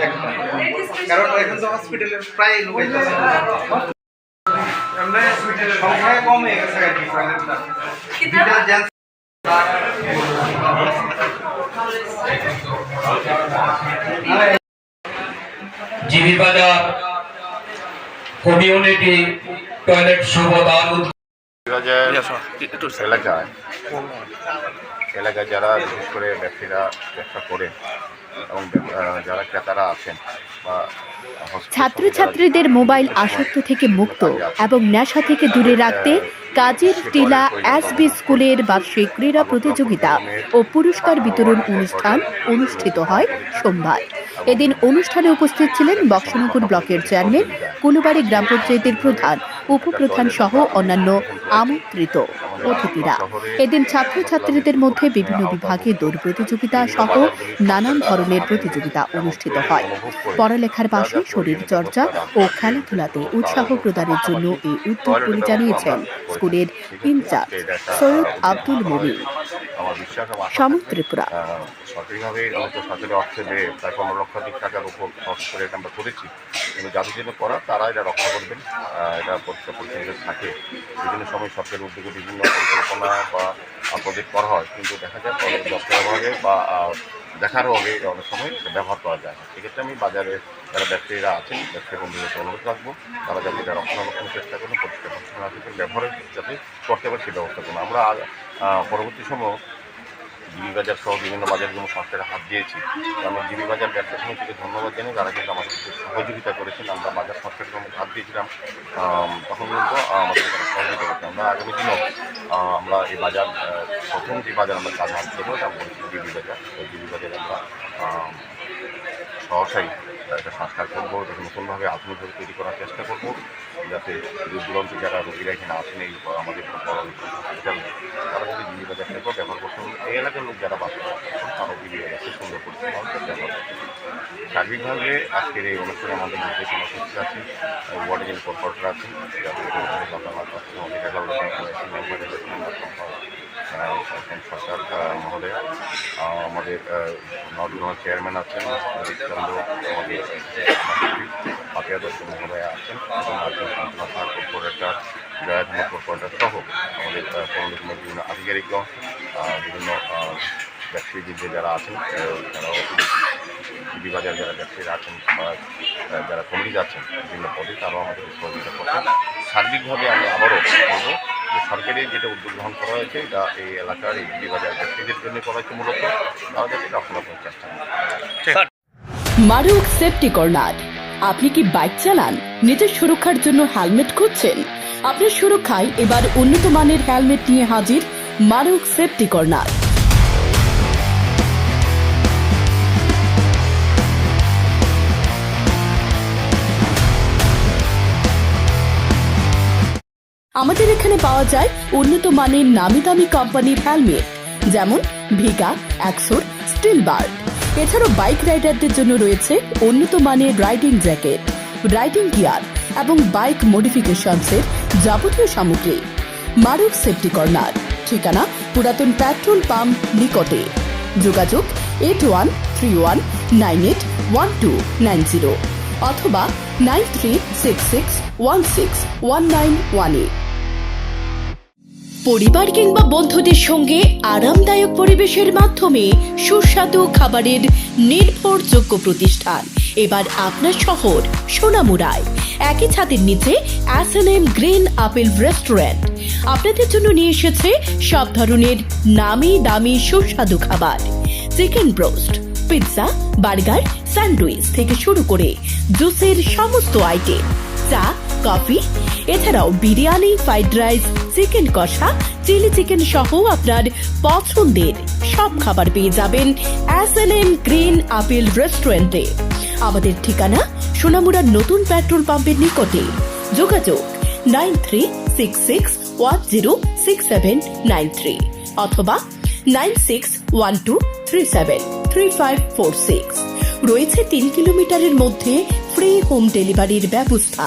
একদম। কারণ এখন তো হসপিটালে প্রায় লোক আইতাছে। এমনি কম হয়ে গেছে আর কি Detail G B Bazar community toilet শুভ দান এলাকায় এলাকায় যারা বিশেষ করে ব্যবসায়ীরা ব্যবসা করেন যারা ক্রেতারা আছেন ছাত্রছাত্রীদের মোবাইল আসক্ত থেকে মুক্ত এবং নেশা থেকে দূরে রাখতে কাজের টিলা এসবি স্কুলের বার্ষিক ক্রীড়া প্রতিযোগিতা ও পুরস্কার বিতরণ অনুষ্ঠান অনুষ্ঠিত হয় সোমবার। এদিন অনুষ্ঠানে উপস্থিত ছিলেন বক্সনগর ব্লকের চেয়ারম্যান, কুলুবাড়ি গ্রাম পঞ্চায়েতের প্রধান উপপ্রধান সহ অন্যান্য আমন্ত্রিত। অতিথিরা। এদিন ছাত্রছাত্রীদের মধ্যে বিভিন্ন বিভাগে দৌড় প্রতিযোগিতা সহ নানান ধরনের প্রতিযোগিতা অনুষ্ঠিত হয়। পড়ালেখার পাশে শরীর চর্চা ও খেলাধুলাতে উৎসাহ প্রদানের জন্য এই উদ্যোগ বলে জানিয়েছেন স্কুলের ইনচার্জ সৈয়দ আব্দুল মুমিন। থাকে, ত্রিপুরা। অর্থে প্রায় পনেরো লক্ষাধিক টাকার উপর খরচ করে এটা আমরা করেছি। কিন্তু যাদের জন্য করা তারা এটা রক্ষা করবেন। এটা পরীক্ষা থাকে। বিভিন্ন সময় সরকারের উদ্যোগে বিভিন্ন পরিকল্পনা বা প্রজেক্ট করা হয়। কিন্তু দেখা যায় পরে দপ্তর অভাবে বা আহ, দেখার অভাবে অনেক সময় ব্যবহার করা যায় না। সেক্ষেত্রে আমি বাজারে যারা ব্যবসায়ীরা আছেন ব্যবসায়ী বন্ধুদেরকে অনুরোধ রাখব তারা যাতে এটা রক্ষণাবেক্ষণের চেষ্টা করুন পরিচ্ছন্ন ব্যবহারের যাতে করতে পারে সেই ব্যবস্থা করুন। আমরা পরবর্তী সময় জিবি বাজার সহ বিভিন্ন বাজারগুলো সংস্থার হাত দিয়েছি। আমরা জিবি বাজার ব্যবসা সমিতিকে ধন্যবাদ জানাই তারা কিন্তু আমাদের সহযোগিতা করেছেন আমরা বাজার সংস্থার হাত দিয়েছিলাম তখন কিন্তু আমাদের সহযোগিতা করতেন আমরা আগামী দিনও আমরা এই বাজার প্রথম যে বাজার আমরা কাজ হাত দেবো এটা জিবি বাজার তো জিবি বাজারে আমরা আম, সহসাই একটা সংস্কার করব এটাকে নতুনভাবে আধুনিকভাবে তৈরি করার চেষ্টা করব যাতে দূর দূরান্ত যারা রোগীরা এখানে আসেন এই আমাদের বড় তারা যদি জিবি বাজারটাকে ব্যবহার করতে এই এলাকার লোক যারা বাস করে তারাও জিবি বাজারকে সুন্দর করতে ব্যবহার করতে। সার্বিকভাবে আজকের এই অনুষ্ঠানে আমাদের মধ্যে কোনো অতিথি আছেন ওয়ার্ডে যিনি কর্পোরেটর আছেন সরকার মহোদয় আমাদের নর্থ চেয়ারম্যান আছেন আমাদের পাপিয়া দত্ত মহোদয় আছেন, এবং আছেন শান্তনা সাহা কর্পোরেটর জয়াধন কর্পোরেটর সহ আমাদের পৌরনিগমের বিভিন্ন আধিকারিকগণ বিভিন্ন ব্যবসায়ীদের যারা আছেন তারাও বিভাগের যারা ব্যবসায়ীরা আছেন বা যারা কমিটি যাচ্ছেন বিভিন্ন পদে, তারাও আমাদের সহযোগিতা করছেন। সার্বিকভাবে আমি আবারও বলব যে সরকারি যেটা উদ্যোগ গ্রহণ করা হয়েছে, এটা এই এলাকার এই বিভাগের ব্যবসায়ীদের জন্য করা হয়েছে মূলত। যাতে রক্ষণাবেক্ষণ চেষ্টা মারুক সেফটি কর্নার। আপনি কি বাইক চালান? নিজের সুরক্ষার জন্য হেলমেট খুঁজছেন? আপনার সুরক্ষায় এবার উন্নত মানের হেলমেট নিয়ে হাজির মারুক সেফটি কর্নার। আমাদের এখানে পাওয়া যায় উন্নত মানের নামি দামি কোম্পানির হেলমেট, যেমন ভিগা, অ্যাক্সোর স্টিল বার এছাড়াও বাইক রাইডারদের জন্য রয়েছে উন্নত মানের রাইডিং জ্যাকেট, রাইডিং গিয়ার এবং বাইক মডিফিকেশনসের যাবতীয় সামগ্রী। মারুক সেফটি কর্নার, ঠিকানা পুরাতন পেট্রোল পাম্প নিকটে। যোগাযোগ eight one three one nine eight one two nine zero. অথবা nine three six six one six one nine one পরিবার কিংবা বন্ধুদের সঙ্গে আরামদায়ক পরিবেশের মাধ্যমে সুস্বাদু খাবারের নির্ভরযোগ্য প্রতিষ্ঠান। এবার আপনার শহর সোনামুড়ায়। একই ছাদের নিচে S N M green apple restaurant. আপনাদের জন্য নিয়ে এসেছে সব ধরনের নামি দামি সুস্বাদু খাবার। Chicken broast pizza burger sandwich থেকে শুরু করে জুসের সমস্ত আইটেম চা কফি এছাড়াও বিরিয়ানি ফ্রাইড রাইস চিকেন কষা চিলি চিকেন সহ আপনার পছন্দের সব খাবার পেয়ে যাবেন S N N green apple রেস্টুরেন্টে আমাদের ঠিকানা সোনামুড়ার নতুন পেট্রোল পাম্পের নিকটে। যোগাযোগ nine three six six one zero six seven nine three অথবা nine six one two three seven. Three five four six রয়েছে তিন কিলোমিটারের মধ্যে ফ্রি হোম ডেলিভারির ব্যবস্থা।